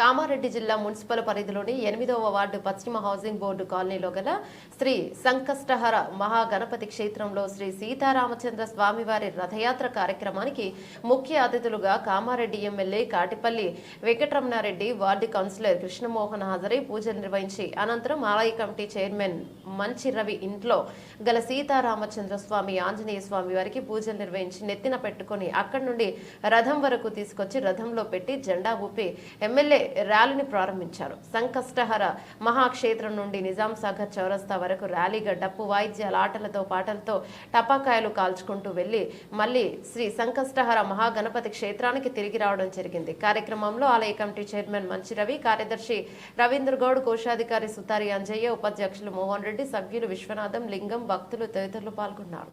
కామారెడ్డి జిల్లా మున్సిపల్ పరిధిలోని ఎనిమిదవ వార్డు పశ్చిమ హౌసింగ్ బోర్డు కాలనీలో గల శ్రీ సంకష్టహర మహాగణపతి క్షేత్రంలో శ్రీ సీతారామచంద్ర స్వామివారి రథయాత్ర కార్యక్రమానికి ముఖ్య అతిథులుగా Kamareddy MLA Katipalli Venkataramana Reddy ward councillor Krishnamohan హాజరై పూజలు నిర్వహించి అనంతరం ఆలయ కమిటీ చైర్మన్ మంచి రవి ఇంట్లో గల సీతారామచంద్ర స్వామి ఆంజనేయ స్వామి వారికి పూజలు నిర్వహించి నెత్తిన పెట్టుకుని అక్కడి నుండి రథం వరకు తీసుకొచ్చి రథంలో పెట్టి జెండా ఊపి ఎమ్మెల్యే ర్యాలీని ప్రారంభించారు. సంకష్టహర మహాక్షేత్రం నుండి నిజాం సాగర్ చౌరస్తా వరకు ర్యాలీగా డప్పు వాయిద్యాల ఆటలతో పాటలతో టపాకాయలు కాల్చుకుంటూ వెళ్ళి మళ్ళీ శ్రీ సంకష్టహర మహాగణపతి క్షేత్రానికి తిరిగి రావడం జరిగింది. కార్యక్రమంలో ఆలయ కమిటీ చైర్మన్ మంచి రవి కార్యదర్శి రవీంద్ర గౌడ్ కోశాధికారి సుతారి అంజయ్య ఉపాధ్యక్షులు మోహన్ రెడ్డి సభ్యులు విశ్వనాథం లింగం భక్తులు తదితరులు పాల్గొన్నారు.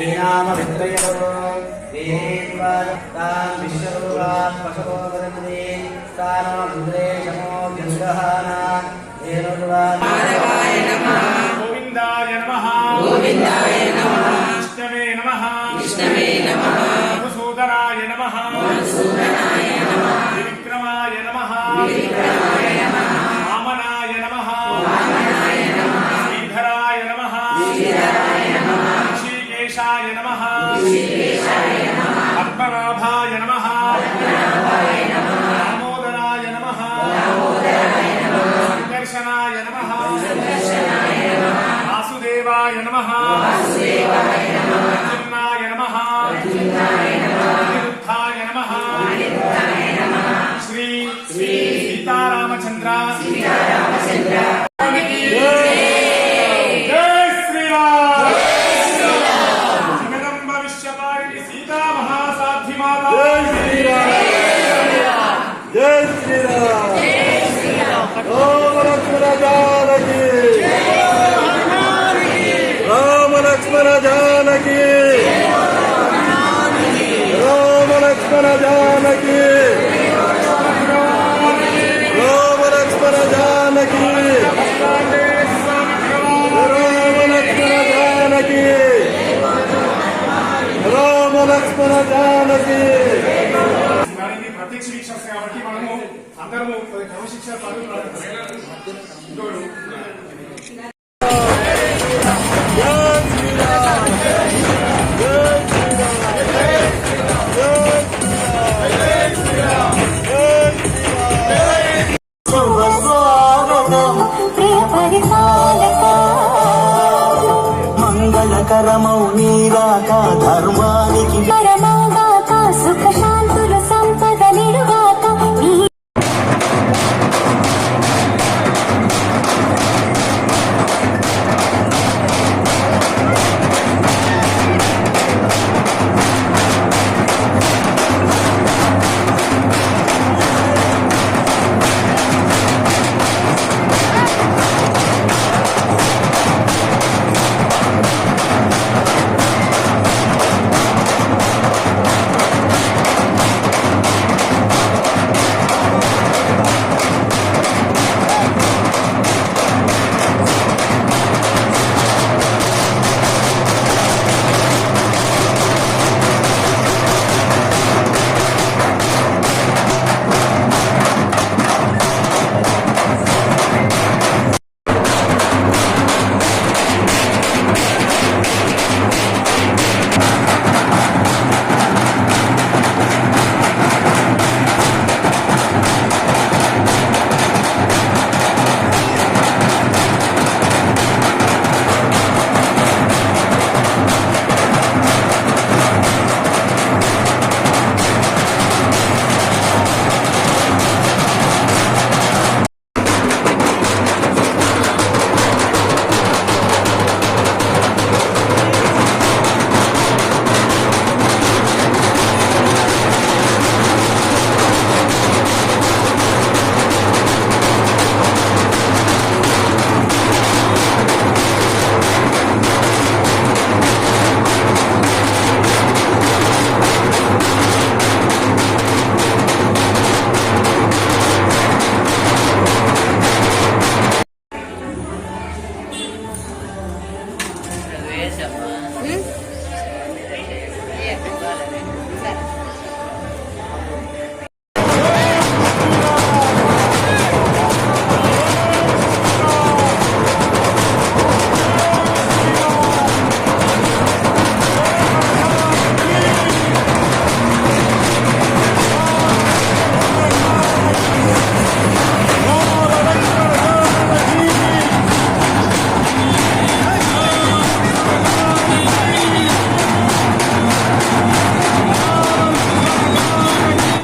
శ్రీనామవిత్రయో దేవాం విశ్వరూపాత్ పశవో వదంతి స్థానముద్రే శమో వ్యంగహాన గోవిందాయ నమః. గోవిందాయ నమః. విష్ణవే నమః. విష్ణవే నమః. మధుసూదనాయ నమః. మధుసూదనాయ నమః. విక్రమాయ నమః. శ్రీకేశాయ నమః శ్రీకేశాయ నమః పద్మనాభాయ నమః పద్మనాభాయ నమః దామోదరాయ నమః దామోదరాయ నమః సంకర్షణాయ నమః వాసుదేవాయ నమ ప్రత్యక్ష వీక్షస్ కాబట్టి మనము అందరము క్రమశిక్షణ పనులు ధర్మ